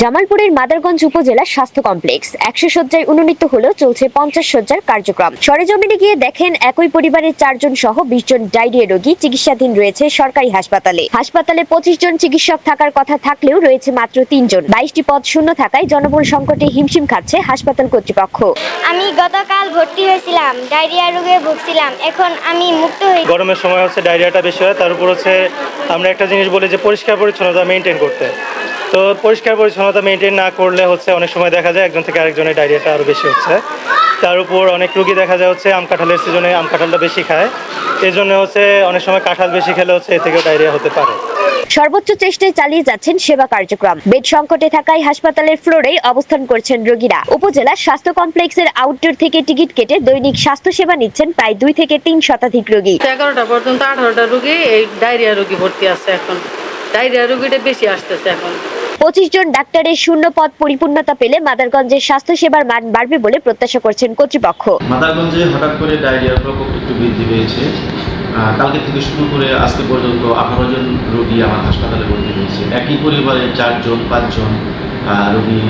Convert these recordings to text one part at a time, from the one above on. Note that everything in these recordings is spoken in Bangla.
জামালপুরের মাদারগঞ্জ উপজেলা স্বাস্থ্য কমপ্লেক্স। একশো শয্যায় উন্নীত হলেও চলছে পঞ্চাশ শয্যার কার্যক্রম। সরেজমিনে গিয়ে দেখেন একই পরিবারের চারজন সহ বিশ জন ডায়রিয়া রোগী চিকিৎসাধীন রয়েছে সরকারি হাসপাতালে। হাসপাতালে পঁচিশ জন চিকিৎসক থাকার কথা থাকলেও রয়েছে মাত্র তিনজন বাইশটি পদ শূন্য থাকায় জনবল সংকটে হিমশিম খাচ্ছে হাসপাতাল কর্তৃপক্ষ। আমি গতকাল ভর্তি হয়েছিলাম ডায়রিয়া রোগে ভুগছিলাম। এখন আমি মুক্ত হয়ে গরমের সময় হচ্ছে ডায়রিয়াটা বেশি হয় তার উপর হচ্ছে আমরা একটা জিনিস বলি যে পরিষ্কার পরিচ্ছন্নতা মেনটেন করতে। তো পরিষ্কার পরিচ্ছন্নতা মেনটেন না করলে হচ্ছে অনেক সময় দেখা যায় একজন থেকে আরেকজনের ডায়রিয়াটা আরও বেশি হচ্ছে। তার উপর অনেক রুগী দেখা যায় হচ্ছে আম কাঁঠালের সিজনে আম কাঁঠালটা বেশি খায়। এই জন্য হচ্ছে অনেক সময় কাঁঠাল বেশি খেলে হচ্ছে এ থেকেও ডায়রিয়া হতে পারে। সর্বোচ্চ চেষ্টায় চালিয়ে যাচ্ছেন সেবা কার্যক্রম। বেড সংকটে থাকায় হাসপাতালের ফ্লোরে অবস্থান করছেন রোগীরা। উপজেলা স্বাস্থ্য কমপ্লেক্সের আউটডোর থেকে টিকিট কেটে দৈনিক স্বাস্থ্য সেবা নিচ্ছেন প্রায় দুই থেকে তিন শতাধিক রোগী। এগারোটা পর্যন্ত আঠারোটা রুগী এই ডায়রিয়া রুগী ভর্তি আছে এখন। ডায়রিয়া রুগীটা বেশি আসতেছে এখন। পঁচিশ জন ডাক্তারের শূন্য পদ পরিপূর্ণতা পেলে মাদারগঞ্জের স্বাস্থ্য সেবার মান বাড়বে বলে প্রত্যাশা করছেন কর্তৃপক্ষ। মাদারগঞ্জে হঠাৎ করে ডায়রিয়ার প্রকোপ একটু বৃদ্ধি পেয়েছে। কালকে থেকে শুরু করে আজকে পর্যন্ত আঠারো জন রোগী আমার হাসপাতালে ভর্তি হয়েছে। একই পরিবারের চারজন পাঁচজন রোগী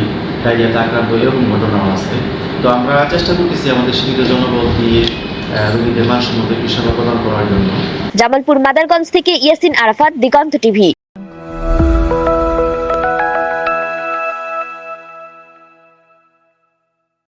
ডায়রিয়াতে আক্রান্ত এরকম ঘটনাও আছে তো আমরা চেষ্টা করতেছি আমাদের সীমিত জনবল দিয়ে রোগীদের মানসম্মত সেবা প্রদান করার জন্য। জামালপুর মাদারগঞ্জ থেকে ইয়াসিন আরাফাত দিগন্ত টিভি।